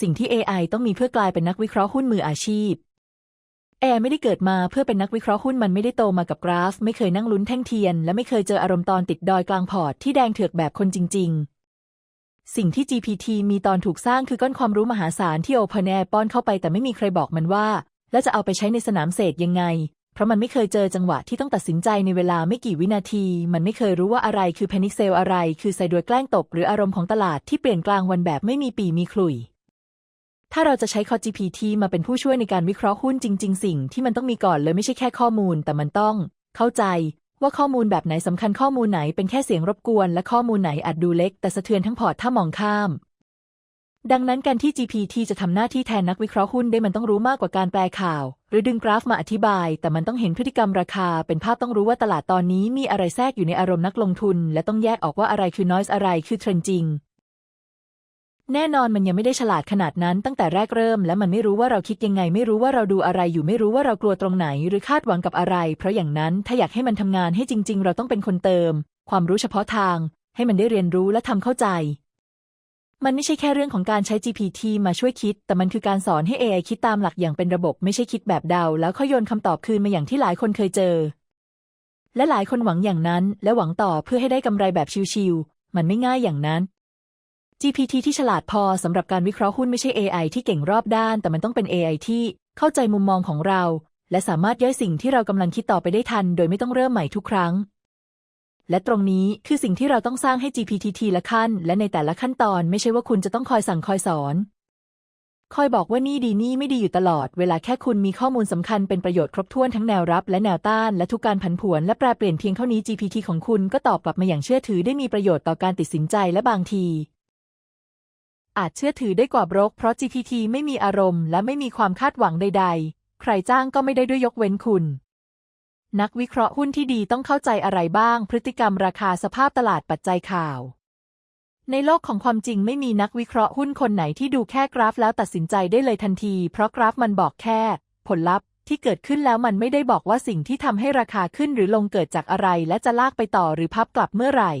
สิ่งที่ AI ต้องมีเพื่อกลายเป็นนักวิเคราะห์หุ้นมืออาชีพ แอร์ไม่ได้เกิดมาเพื่อเป็นนักวิเคราะห์หุ้นมันไม่ได้โตมากับกราฟ ไม่เคยนั่งลุ้นแท่งเทียน และไม่เคยเจออารมณ์ตอนติดดอยกลางพอร์ตที่แดงเถือกแบบคนจริง ๆ สิ่งที่ GPT มีตอนถูกสร้างคือก้อนความรู้มหาศาลที่ OpenAI ป้อนเข้าไปแต่ไม่มีใครบอกมันว่า แล้วจะเอาไปใช้ในสนามเศษยังไง เพราะมันไม่เคยเจอจังหวะที่ต้องตัดสินใจในเวลาไม่กี่วินาที มันไม่เคยรู้ว่าอะไรคือแพนิคเซลอะไร คือไซดวยแกล้งตก หรืออารมณ์ของตลาดที่เปลี่ยนกลางวันแบบไม่มีปีมีขลุ่ย ถ้าเราจะใช้ Code GPT มาเป็นผู้ช่วยในการวิเคราะห์หุ้นจริง ๆ สิ่งที่มันต้องมีก่อนเลยไม่ใช่แค่ข้อมูล แต่มันต้อง เข้าใจ ว่าข้อมูลแบบไหนสำคัญข้อมูลไหนเป็นแค่เสียงรบกวน และข้อมูลไหนอาจดูเล็ก แต่สะเทือนทั้งพอร์ตถ้ามองข้าม ดังนั้นการที่ GPT จะทำหน้าที่แทนนักวิเคราะห์หุ้นได้มันต้องรู้มากกว่าการแปลข่าว หรือดึงกราฟมาอธิบาย แต่มันต้องเห็นพฤติกรรมราคา เป็นภาพต้องรู้ว่าตลาดตอนนี้มีอะไรแทรกอยู่ในอารมณ์นักลงทุน และต้องแยกออกว่าอะไรคือ noise อะไรคือเทรนด์จริง แน่นอนมันยังไม่ได้ฉลาดขนาดนั้นตั้งแต่แรกเริ่ม และมันไม่รู้ว่าเราคิดยังไง ไม่รู้ว่าเราดูอะไรอยู่ไม่รู้ว่าเรากลัวตรงไหน หรือคาดหวังกับอะไร เพราะอย่างนั้นถ้าอยากให้มันทำงานให้จริง ๆ เราต้องเป็นคนเติม ความรู้เฉพาะทาง ให้มันได้เรียนรู้และทำเข้าใจ มันไม่ใช่แค่เรื่องของการใช้ GPT มาช่วยคิด แต่มันคือการสอนให้ AI คิดตามหลักอย่างเป็นระบบไม่ใช่คิดแบบเดา แล้วค่อยโยนคำตอบคืนมาอย่างที่หลายคนเคยเจอ และหลายคนหวังอย่างนั้น และหวังต่อเพื่อให้ได้กำไรแบบชิวๆมันไม่ง่ายอย่างนั้น GPT ที่ฉลาดพอสำหรับการวิเคราะห์หุ้นไม่ใช่ AI ที่เก่งรอบด้าน แต่มันต้องเป็น AI ที่เข้าใจมุมมองของเรา และสามารถย่อยสิ่งที่เรากำลังคิดต่อไปได้ทัน โดยไม่ต้องเริ่มใหม่ทุกครั้ง และตรงนี้คือสิ่งที่เราต้องสร้างให้ GPT ทีละขั้น และในแต่ละขั้นตอนไม่ใช่ว่าคุณจะต้องคอยสั่งคอยสอน คอยบอกว่านี่ดีนี่ไม่ดีอยู่ตลอด เวลาแค่คุณมีข้อมูลสำคัญเป็นประโยชน์ครบถ้วนทั้งแนวรับและแนวต้าน และทุกการผันผวนและแปรเปลี่ยนเพียงเท่านี้ GPT ของคุณก็ตอบกลับมาอย่างเชื่อถือได้มีประโยชน์ต่อการตัดสินใจและบางที อาจเชื่อถือได้กว่าบรกเพราะ GPT ไม่มีอารมณ์และไม่มีความคาดหวังใด ๆ ใครจ้างก็ไม่ได้ด้วยยกเว้นคุณ นักวิเคราะห์หุ้นที่ดีต้องเข้าใจอะไรบ้าง พฤติกรรมราคาสภาพตลาดปัจจัยข่าว ในโลกของความจริงไม่มีนักวิเคราะห์หุ้นคนไหนที่ดูแค่กราฟแล้วตัดสินใจได้เลยทันที เพราะกราฟมันบอกแค่ ผลลัพธ์ที่เกิดขึ้นแล้วมันไม่ได้บอกว่าสิ่งที่ทำให้ราคาขึ้นหรือลงเกิดจากอะไร และจะลากไปต่อหรือพับกลับเมื่อไหร่